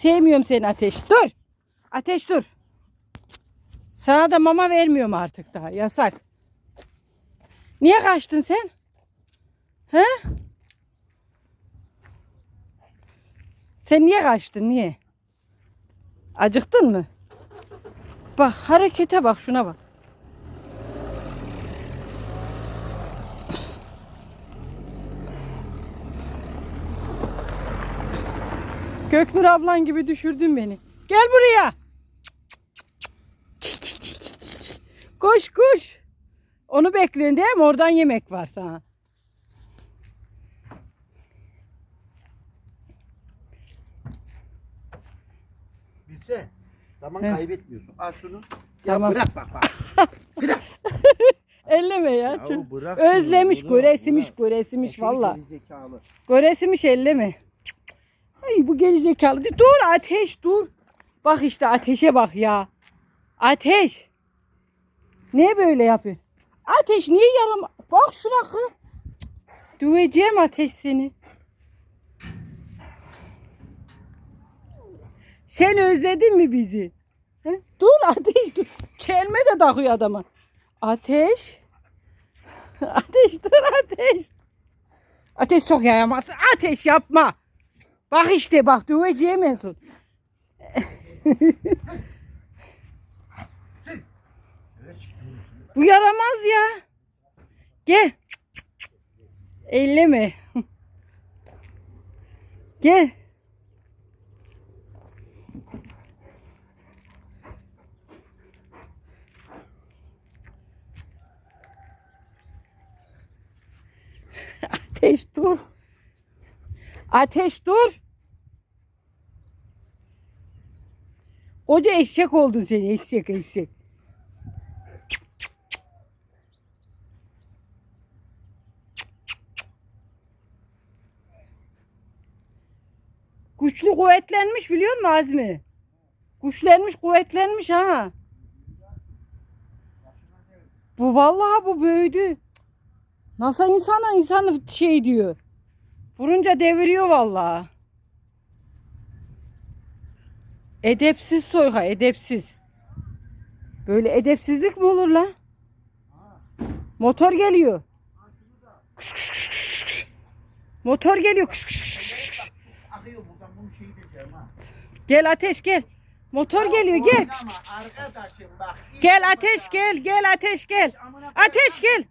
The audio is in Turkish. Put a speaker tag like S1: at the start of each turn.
S1: Sevmiyorum seni Ateş. Dur. Ateş dur. Sana da mama vermiyorum artık daha. Yasak. Niye kaçtın sen? He? Sen niye kaçtın? Niye? Acıktın mı? Bak harekete bak şuna bak. Göknur ablan gibi düşürdün beni. Gel buraya. Koş koş. Onu bekliyorsun değil mi? Oradan yemek var sana.
S2: Bilse zaman
S1: He.
S2: kaybetmiyorsun. Al şunu. Ya
S1: Tamam.
S2: bırak bak bak.
S1: Elleme ya.
S2: Ya
S1: Çok-
S2: bırak şunu,
S1: Özlemiş,
S2: bırak,
S1: göresimiş,
S2: bırak.
S1: göresimiş valla.
S2: gerizekalı.
S1: Göresimiş elleme. Ay bu gerizekalı. Dur ateş dur. Bak işte ateşe bak ya. Ateş. Niye böyle yapıyorsun? Ateş niye yaram? Bak şuna kız. Döveceğim ateş seni. Sen özledin mi bizi? He? Dur ateş dur. Çelme de takıyor adama. Ateş. Ateş dur ateş. Ateş çok yayamaz. Ateş yapma. Bak işte bak döveceğim en son. Bu yaramaz ya. Gel. Elleme. Gel. Ateş dur. Ateş dur. Koca eşek oldun sen eşek eşek. Güçlü kuvvetlenmiş biliyor musun Azmi? Güçlenmiş kuvvetlenmiş ha. Bu vallahi bu büyüdü. Nasıl insana insanı şey diyor. Vurunca deviriyor vallahi. Edepsiz soyga, edepsiz. Böyle edepsizlik mi olur lan? Motor geliyor. Kış kış kış kış kış. Motor geliyor. Kış kış kış kış kış.
S2: Akıyor buradan bunu şey diyeceğim ha.
S1: Gel ateş gel. Motor geliyor gel.
S2: Bak.
S1: Gel ateş gel gel ateş gel. Ateş gel.